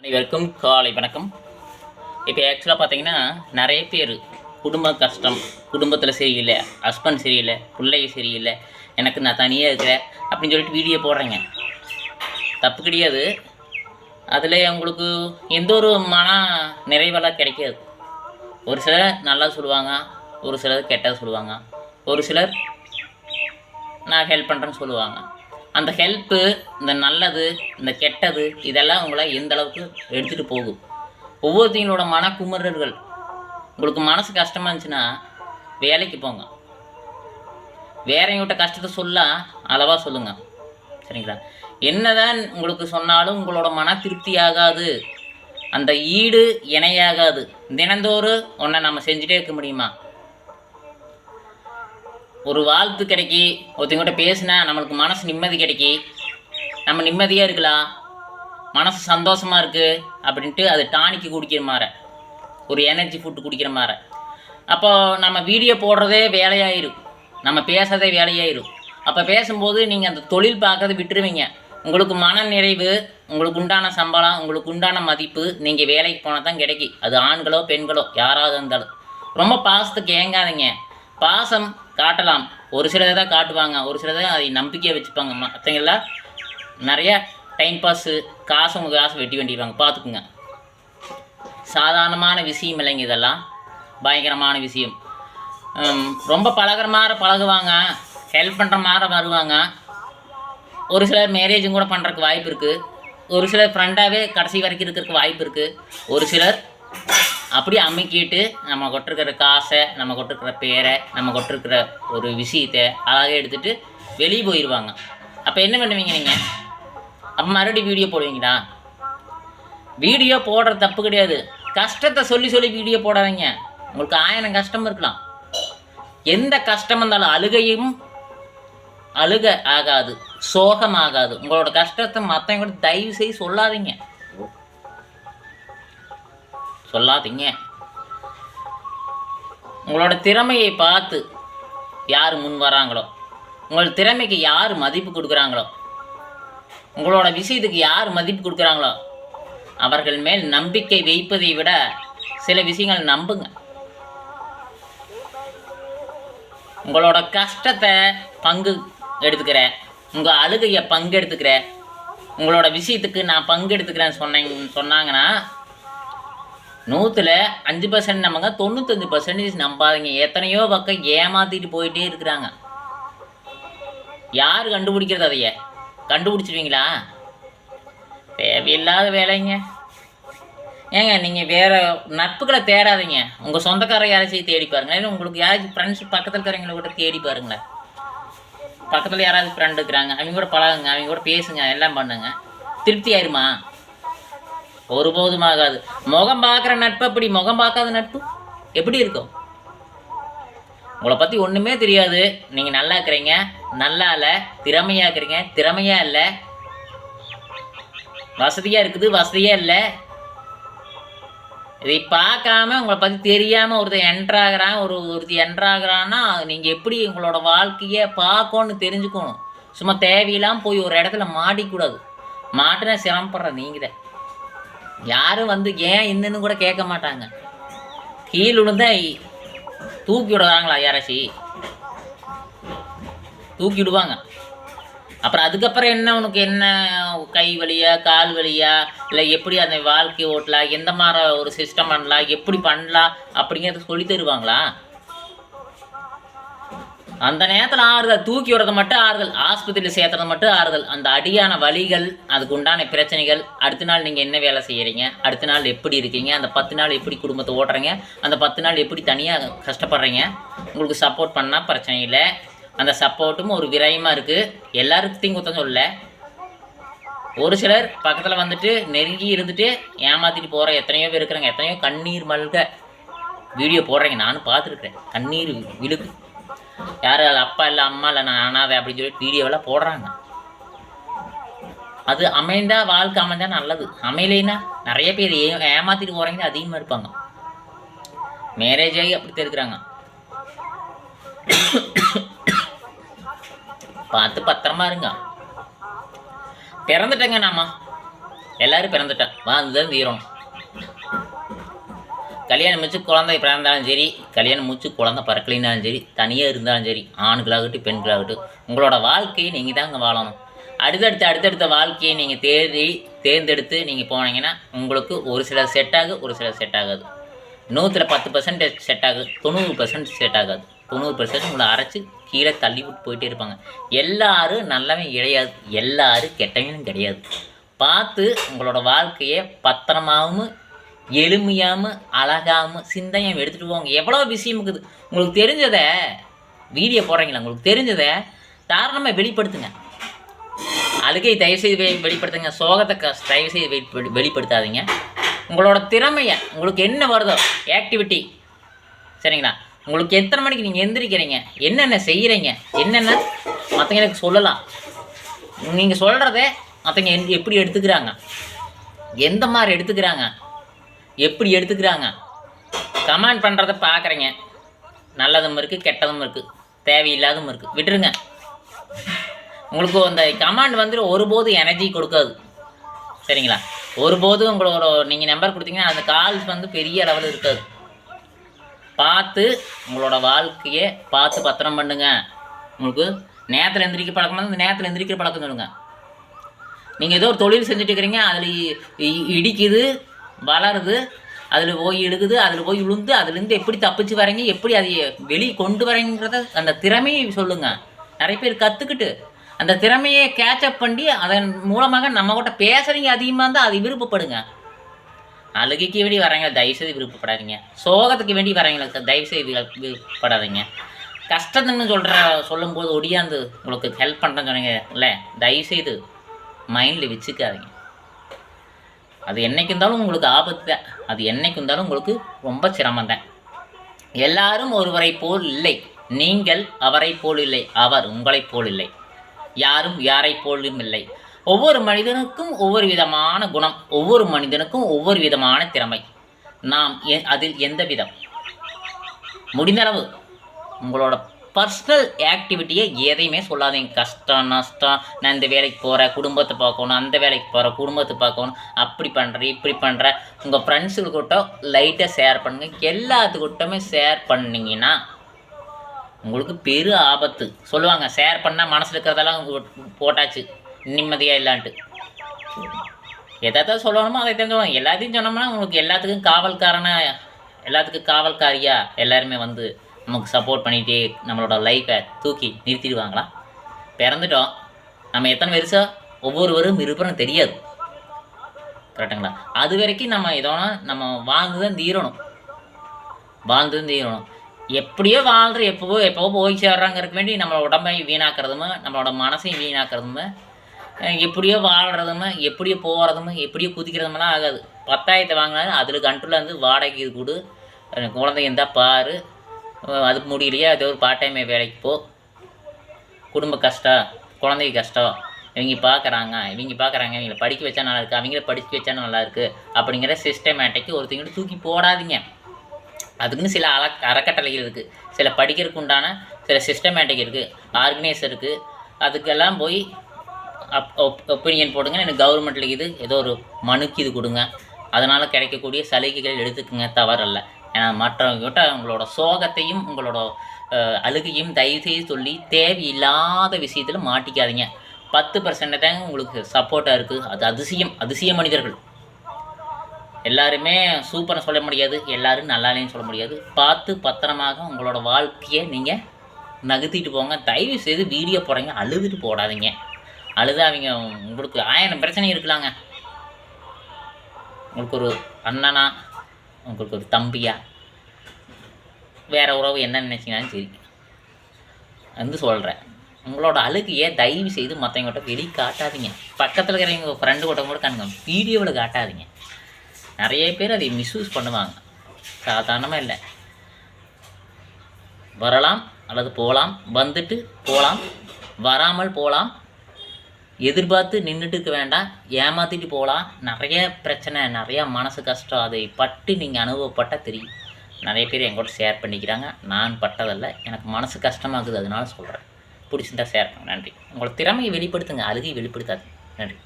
அனைவருக்கும் காலை வணக்கம். இப்போ ஆக்சுவலாக பார்த்தீங்கன்னா நிறைய பேர் குடும்ப கஷ்டம் குடும்பத்தில் சரியில்லை ஹஸ்பண்ட் சரியில்லை பிள்ளைங்க சரியில்லை எனக்கு நான் தனியாக இருக்கிறேன் அப்படின்னு சொல்லிட்டு வீடியோ போடுறேங்க. தப்பு கிடையாது. அதில் உங்களுக்கு எந்த ஒரு மன நிறைவெல்லாம் கிடைக்காது. ஒரு சிலர் நல்லா சொல்லுவாங்க ஒரு சிலர் கெட்டது சொல்லுவாங்க. ஒரு சிலர் நான் ஹெல்ப் பண்ணுறேன்னு சொல்லுவாங்க. அந்த ஹெல்ப்பு இந்த நல்லது இந்த கெட்டது இதெல்லாம் உங்களை எந்த அளவுக்கு எடுத்துகிட்டு போகும் ஒவ்வொருத்தங்களோட மனக்குமரர்கள் உங்களுக்கு மனசு கஷ்டமாக இருந்துச்சுன்னா வேலைக்கு போங்க. வேறவங்கிட்ட கஷ்டத்தை சொல்ல அளவாக சொல்லுங்கள் சரிங்களா? என்னதான் உங்களுக்கு சொன்னாலும் உங்களோட மன திருப்தி ஆகாது அந்த ஈடு இணையாகாது. தினந்தோறும் ஒன்றை நம்ம செஞ்சுட்டே இருக்க முடியுமா? ஒரு வாழ்த்து கிடைக்கி ஒருத்தங்கிட்ட பேசினா நம்மளுக்கு மனசு நிம்மதி கிடைக்கி நம்ம நிம்மதியாக இருக்கலாம் மனசு சந்தோஷமாக இருக்குது அப்படின்ட்டு அது டானிக்கு குடிக்கிற மாதிரி ஒரு எனர்ஜி ஃபுட்டு குடிக்கிற மாதிரி அப்போ நம்ம வீடியோ போடுறதே வேலையாயிரும். நம்ம பேசுறதே வேலையாயிரும். அப்போ பேசும்போது நீங்கள் அந்த தொழில் பார்க்கறது விட்டுருவீங்க. உங்களுக்கு மன நிறைவு உங்களுக்கு உண்டான சம்பளம் உங்களுக்கு உண்டான மதிப்பு நீங்கள் வேலைக்கு போனால் தான் கிடைக்கி. அது ஆண்களோ பெண்களோ யாராவது இருந்தாலும். ரொம்ப பாசத்துக்கு ஏங்காதீங்க. பாசம் காட்டலாம். ஒரு சிலதை தான் காட்டுவாங்க. ஒரு சிலதை அதை நம்பிக்கையாக வச்சுப்பாங்க. மற்றவங்களாம் நிறைய டைம் பாஸு காசு உங்கள் காசு வெட்டி வேண்டிடுவாங்க. பார்த்துக்குங்க. சாதாரணமான விஷயம் இல்லைங்க இதெல்லாம். பயங்கரமான விஷயம். ரொம்ப பழகுற மாதிரி பழகுவாங்க. ஹெல்ப் பண்ணுற மாதிரி வருவாங்க. ஒரு சிலர் மேரேஜும் கூட பண்ணுறக்கு வாய்ப்பு இருக்குது ஒரு சிலர் ஃப்ரெண்டாகவே கடைசி வரைக்கும் இருக்கிறதுக்கு வாய்ப்பு இருக்குது ஒரு சிலர் அப்படியே அமுக்கிட்டு நம்ம கொட்டிருக்கிற காசை நம்ம கொட்டிருக்கிற பேரை நம்ம கொட்டிருக்கிற ஒரு விஷயத்தை அழகாக எடுத்துகிட்டு வெளியே போயிடுவாங்க அப்போ என்ன பண்ணுவீங்க நீங்கள் அப்போ மறுபடியும் வீடியோ போடுவீங்களா? வீடியோ போடுற தப்பு கிடையாது. கஷ்டத்தை சொல்லி சொல்லி வீடியோ போடாதீங்க. உங்களுக்கு ஆயிரம் கஷ்டம் இருக்கலாம். எந்த கஷ்டம் இருந்தாலும் அழுகையும் அழுக ஆகாது சோகம் ஆகாது. உங்களோட கஷ்டத்தை மற்றவங்க கூட தயவு செய்து சொல்லாதீங்க. சொல்லாதீங்க. உங்களோட திறமையை பார்த்து யார் முன் வராங்களோ உங்கள் திறமைக்கு யார் மதிப்பு கொடுக்குறாங்களோ உங்களோட விஷயத்துக்கு யார் மதிப்பு கொடுக்குறாங்களோ அவர்கள் மேல் நம்பிக்கை வைப்பதை விட சில விஷயங்கள் நம்புங்க. உங்களோட கஷ்டத்தை பங்கு எடுத்துக்கிறேன் உங்கள் அழுகையை பங்கெடுத்துக்கிற உங்களோட விஷயத்துக்கு நான் பங்கெடுத்துக்கிறேன்னு சொன்னீங்க சொன்னாங்கன்னா நூற்றில் அஞ்சு பர்சன்ட் நம்பங்க தொண்ணூத்தஞ்சு பர்சன்டேஜ் நம்பாதீங்க. எத்தனையோ பக்கம் ஏமாத்திட்டு போயிட்டே இருக்கிறாங்க. யார் கண்டுபிடிக்கிறது அதைய? கண்டுபிடிச்சிருவீங்களா? தேவையில்லாத வேலைங்க. ஏங்க நீங்கள் வேறு நட்புகளை தேடாதீங்க. உங்கள் சொந்தக்கார யாராச்சும் தேடி பாருங்களேன். இல்லை உங்களுக்கு யாராச்சும் ஃப்ரெண்ட்ஸ் பக்கத்தில் இருக்கிறவங்கள கூட தேடி பாருங்களேன். பக்கத்தில் யாராவது ஃப்ரெண்டு இருக்கிறாங்க. அவங்க கூட பழகுங்க அவங்க கூட பேசுங்க எல்லாம் பண்ணுங்க. திருப்தி ஆயிருமா? ஒருபோதும் ஆகாது முகம் பார்க்குற நட்பு அப்படி முகம் பார்க்காத நட்பு? எப்படி இருக்கும்? உங்களை பற்றி ஒன்றுமே தெரியாது. நீங்கள் நல்லா இருக்கிறீங்க. நல்லா இல்லை. திறமையாக இருக்கிறீங்க. திறமையாக இல்லை. வசதியாக இருக்குது. வசதியாக இல்லை. இதை பார்க்காம உங்களை பற்றி தெரியாமல் ஒருத்தர் என்ட்ராகிறான் ஒரு ஒருத்தி என்ட்ராகிறான்னா நீங்கள் எப்படி உங்களோட வாழ்க்கையை பார்க்கணும்னு தெரிஞ்சுக்கணும். சும்மா தேவையில்லாமல் போய் ஒரு இடத்துல மாட்டிக்கூடாது. மாட்டினா சிரமப்படுற நீங்கள் தான். யாரும் வந்து ஏன் என்னன்னு கூட கேட்க மாட்டாங்க. கீழ் விழுந்தா தூக்கி விடுறாங்களா யாராச்சி? தூக்கி விடுவாங்க. அப்புறம் அதுக்கப்புறம் என்ன உனக்கு என்ன கை வலியா கால் வலியா இல்லை எப்படி அந்த வாழ்க்கை ஓட்டலாம் எந்த மாதிரி ஒரு சிஸ்டம் பண்ணலாம் எப்படி பண்ணலாம் அப்படிங்கிறத சொல்லி தருவாங்களா? அந்த நேரத்தில் ஆறுதல் தூக்கி விடுறது மட்டும் ஆறுதல் ஆஸ்பத்திரியில் சேர்த்துறது மட்டும் ஆறுதல். அந்த அடியான வலிகள் அதுக்கு உண்டான பிரச்சனைகள் அடுத்த நாள் நீங்கள் என்ன வேலை செய்கிறீங்க அடுத்த நாள் எப்படி இருக்கீங்க? அந்த பத்து நாள் எப்படி குடும்பத்தை ஓட்டுறீங்க? அந்த பத்து நாள் எப்படி தனியாக கஷ்டப்படுறீங்க? உங்களுக்கு சப்போர்ட் பண்ணால் பிரச்சனை இல்லை. அந்த சப்போர்ட்டும் ஒரு விரயமாக இருக்குது எல்லாருக்கிட்டையும் குத்தம் சொல்லலை. ஒரு சிலர் பக்கத்தில் வந்துட்டு நெருங்கி இருந்துட்டு ஏமாற்றிட்டு போகிற எத்தனையோ பேர் இருக்கிறாங்க. எத்தனையோ கண்ணீர் மல்க வீடியோ போடுறீங்க. நானும் பார்த்துருக்குறேன். கண்ணீர் விழுக்கு. யார் அது அப்பா இல்லை அம்மா இல்லை நான் அனாதை அப்படின்னு சொல்லிட்டு வீடியோவெல்லாம் போடுறாங்க. அது அமைந்தா வாழ்க்கை அமைந்தா நல்லது. அமையலைன்னா நிறைய பேர் ஏ ஏமாத்திட்டு போகிறவங்க அதிகமாக இருப்பாங்க. மேரேஜ் ஆகி அப்படி இருக்கிறாங்க. பார்த்து பத்திரமா இருங்க. பிறந்துட்டேங்க நாம. எல்லாரும் பிறந்துட்டா. வாழ்ந்துதான் தீரணும் கல்யாணம் முடிச்சு குழந்தை பிறந்தாலும் சரி கல்யாணம் முடிச்சு குழந்தை பிறக்கலினாலும் சரி தனியாக இருந்தாலும் சரி ஆண்களாகட்டும் பெண்களாகட்டும் உங்களோட வாழ்க்கையை நீங்கள் தாங்க வாழணும். அடுத்தடுத்த அடுத்தடுத்த வாழ்க்கையை நீங்கள் தேடி தேர்ந்தெடுத்து நீங்கள் போனீங்கன்னா உங்களுக்கு ஒரு சில செட் ஆகும் ஒரு சில செட் ஆகாது. நூற்றில் பத்து பர்சன்ட் செட் ஆகுது தொண்ணூறு பர்சன்ட் செட் ஆகாது. தொண்ணூறு பர்சன்ட் உங்களை அரைச்சி கீழே தள்ளி விட்டு போயிட்டே இருப்பாங்க. எல்லாரும் நல்லவன் கிடையாது எல்லாரும் கெட்டவனும் கிடையாது. பார்த்து உங்களோட வாழ்க்கையை பத்திரமாகவும் எளிமையாகவும் அழகாகவும் சிந்தையும் எடுத்துகிட்டு போங்க எவ்வளோ விஷயம் இருக்குது. உங்களுக்கு தெரிஞ்சதை வீடியோ போடுறீங்களா? உங்களுக்கு தெரிஞ்சதை தாராளமாக வெளிப்படுத்துங்க. அழுகை தயவுசெய்து வெ வெளிப்படுத்துங்க. சோகத்தை க தயவுசெய்து வெளி வெளிப்படுத்தாதீங்க. உங்களோட திறமையை உங்களுக்கு என்ன வருதோ ஆக்டிவிட்டி சரிங்களா? உங்களுக்கு எத்தனை மணிக்கு நீங்கள் எந்திரிக்கிறீங்க? என்னென்ன செய்கிறீங்க என்னென்ன? மற்றவங்களுக்கு சொல்லலாம். நீங்கள் சொல்கிறத மற்றவங்க என் எப்படி எடுத்துக்கிறாங்க? எந்த மாதிரி எடுத்துக்கிறாங்க? எப்படி எடுத்துக்கிறாங்க? கமெண்ட் பண்ணுறத பார்க்குறீங்க. நல்லதும் இருக்குது கெட்டதும் இருக்குது தேவையில்லாதும் இருக்குது விட்டுருங்க. உங்களுக்கு அந்த கமாண்ட் வந்து ஒருபோதும் எனர்ஜி கொடுக்காது. சரிங்களா? ஒருபோதும் உங்களோட நீங்கள் நம்பர் கொடுத்தீங்கன்னா அந்த கால்ஸ் வந்து பெரிய லெவலில் இருக்காது. பார்த்து உங்களோட வாழ்க்கையை பார்த்து பத்திரம் பண்ணுங்க. உங்களுக்கு நேரத்தில் எந்திரிக்க பழக்கம் வந்து நேரத்தில் எந்திரிக்கிற பழக்கம் சொல்லுங்க. நீங்கள் ஏதோ ஒரு தொழில் செஞ்சுட்டு இருக்கிறீங்க அதில் இடிக்குது வளருது அதில் போய் எழுகுது அதில் போய் விழுந்து அதுலேருந்து எப்படி தப்பிச்சு வரீங்க எப்படி அதை வெளியே கொண்டு வரீங்கிறத அந்த திறமையை சொல்லுங்கள் நிறைய பேர் கற்றுக்கிட்டு அந்த திறமையை கேட்சப் பண்ணி அதன் மூலமாக நம்ம பேசுகிறீங்க அதிகமாக இருந்தால் அது விருப்பப்படுங்க. அழுகைக்கு வேண்டி வரீங்க தயவுசெய்து விருப்பப்படாதீங்க. சோகத்துக்கு வேண்டி வரீங்களா தயவுசெய்து விருப்பப்படாதீங்க. கஷ்டத்துன்னு சொல்கிற சொல்லும்போது ஒடியாந்து உங்களுக்கு ஹெல்ப் பண்ணுறேன்னு சொன்னீங்க இல்லை தயவுசெய்து மைண்டில் வச்சுக்காதீங்க. அது என்றைக்கு இருந்தாலும் உங்களுக்கு ஆபத்து தான். அது என்றைக்கு இருந்தாலும் உங்களுக்கு ரொம்ப சிரமம் தான் எல்லாரும் ஒருவரை போல் இல்லை. நீங்கள் அவரை போல் இல்லை. அவர் உங்களைப் போல் இல்லை. யாரும் யாரை போலும் இல்லை. ஒவ்வொரு மனிதனுக்கும் ஒவ்வொரு விதமான குணம். ஒவ்வொரு மனிதனுக்கும் ஒவ்வொரு விதமான திறமை. நாம் எ- அதில் எந்த விதம்? முடிந்தளவு உங்களோட பர்சனல் ஆக்டிவிட்டியை எதையுமே சொல்லாதீங்க. கஷ்டம் நஷ்டம் நான் இந்த வேலைக்கு போகிறேன் குடும்பத்தை பார்க்கணும் அந்த வேலைக்கு போகிறேன் குடும்பத்தை பார்க்கணும் அப்படி பண்ணுறேன் இப்படி பண்ணுறேன் உங்கள் ஃப்ரெண்ட்ஸுக்கிட்ட லைட்டாக ஷேர் பண்ணுங்கள் எல்லாத்துக்கிட்டமே ஷேர் பண்ணிங்கன்னா உங்களுக்கு பெரு ஆபத்து. சொல்லுவாங்க ஷேர் பண்ணால் மனசில் இருக்கிறதெல்லாம் போட்டாச்சு. நிம்மதியாக இல்லான்ட்டு. எதாவது சொல்லணுமோ அதை தான் சொல்லுவாங்க எல்லாத்தையும் சொன்னோம்னா உங்களுக்கு எல்லாத்துக்கும் காவல்காரனா எல்லாத்துக்கும் காவல்காரியா எல்லாருமே வந்து நமக்கு சப்போர்ட் பண்ணிகிட்டே நம்மளோட லைஃப்பை தூக்கி நிறுத்திடுவாங்களா? பிறந்துட்டோம். நம்ம எத்தனை வருஷம் ஒவ்வொருவரும் இருப்பரும் தெரியாது. கரெக்டுங்களா அது வரைக்கும் நம்ம இதோனா நம்ம வாழ்ந்து தான் தீரணும். வாழ்ந்து தான் தீரணும். எப்படியோ வாழ்கிற எப்போவோ எப்போவோ போய் சேர்றாங்கிறதுக்கு வேண்டி நம்மளோட உடம்பையும் வீணாக்கிறதுமே நம்மளோட மனசையும் வீணாக்கிறதுமே எப்படியோ வாழ்கிறதுமே எப்படியோ போகிறதுமே எப்படியோ குதிக்கிறதுமெல்லாம் ஆகாது. பத்தாயிரத்தை வாங்கினாலும் அதில் கண்ட்ரோலில் வந்து வாடகை இது கொடு. குழந்தைங்க குழந்தை இருந்தால் பாரு. அது முடியலையே அது ஒரு பார்ட் டைம் வேலைக்கு போ. குடும்ப கஷ்டம் குழந்தைக்கு கஷ்டம். இவங்க பார்க்குறாங்க இவங்க பார்க்குறாங்க இவங்களை படிக்க வச்சா நல்லா இருக்குது அவங்கள படிக்க வச்சா நல்லா இருக்குது அப்படிங்கிற சிஸ்டமேட்டிக்கு ஒருத்தங்கிட்ட தூக்கி போடாதீங்க. அதுக்குன்னு சில அல அறக்கட்டளைகள் இருக்குது சில படிக்கிறதுக்கு உண்டான சில சிஸ்டமேட்டிக் இருக்குது ஆர்கனைஸ் இருக்குது அதுக்கெல்லாம் போய் அப் ஒப்பீனியன் போடுங்க. எனக்கு கவர்மெண்ட்டில் இது ஏதோ ஒரு மனுக்கு இது கொடுங்க. அதனால் கிடைக்கக்கூடிய சலுகைகள் எடுத்துக்கங்க தவறல்ல. ஏன்னா மற்றவங்ககிட்ட உங்களோட சோகத்தையும் உங்களோட அழுகையும் தயவுசெய்து சொல்லி தேவையில்லாத விஷயத்தில் மாட்டிக்காதீங்க. பத்து பர்சன்ட் தாங்க உங்களுக்கு சப்போர்ட்டாக இருக்குது அது அதிசயம். அதிசய மனிதர்கள். எல்லாருமே சூப்பராக சொல்ல முடியாது. எல்லோரும் நல்லாலேயும் சொல்ல முடியாது. பார்த்து பத்திரமாக உங்களோட வாழ்க்கையை நீங்கள் நகர்த்திட்டு போங்க. தயவு செய்து வீடியோ போடுறீங்க அழுதுட்டு போடாதீங்க. அழுது அவங்க உங்களுக்கு ஆயிரம் பிரச்சனை இருக்கலாங்க. உங்களுக்கு ஒரு அண்ணனா உங்களுக்கு ஒரு தம்பியா? வேறு உறவு என்ன நினச்சிங்கனாலும் சரி. வந்து சொல்கிறேன் உங்களோட அழுகையை தயவு செய்து மற்றவங்ககிட்ட வெளியே காட்டாதீங்க. பக்கத்தில் இருக்கிறவங்க ஃப்ரெண்டு கூட கூட காணுங்க வீடியோவில் காட்டாதீங்க. நிறைய பேர் அதை மிஸ்யூஸ் பண்ணுவாங்க. சாதாரணமாக இல்லை. வரலாம் அல்லது போகலாம் வந்துட்டு போகலாம் வராமல் போகலாம் எதிர்பார்த்து நின்றுட்டு இருக்க வேண்டாம். ஏமாற்றிட்டு போகலாம். நிறைய பிரச்சனை நிறையா மனசு கஷ்டம். அதை பட்டு நீங்கள் அனுபவப்பட்டால் தெரியும். நிறைய பேர் எங்கூட ஷேர் பண்ணிக்கிறாங்க. நான் பட்டதல்ல. எனக்கு மனசு கஷ்டமாகுது. அதனால சொல்கிறேன் பிடிச்சிருந்தா ஷேர் பண்ணுங்க. நன்றி. உங்களோட திறமையை வெளிப்படுத்துங்க. அழுகை வெளிப்படுத்தாது நன்றி.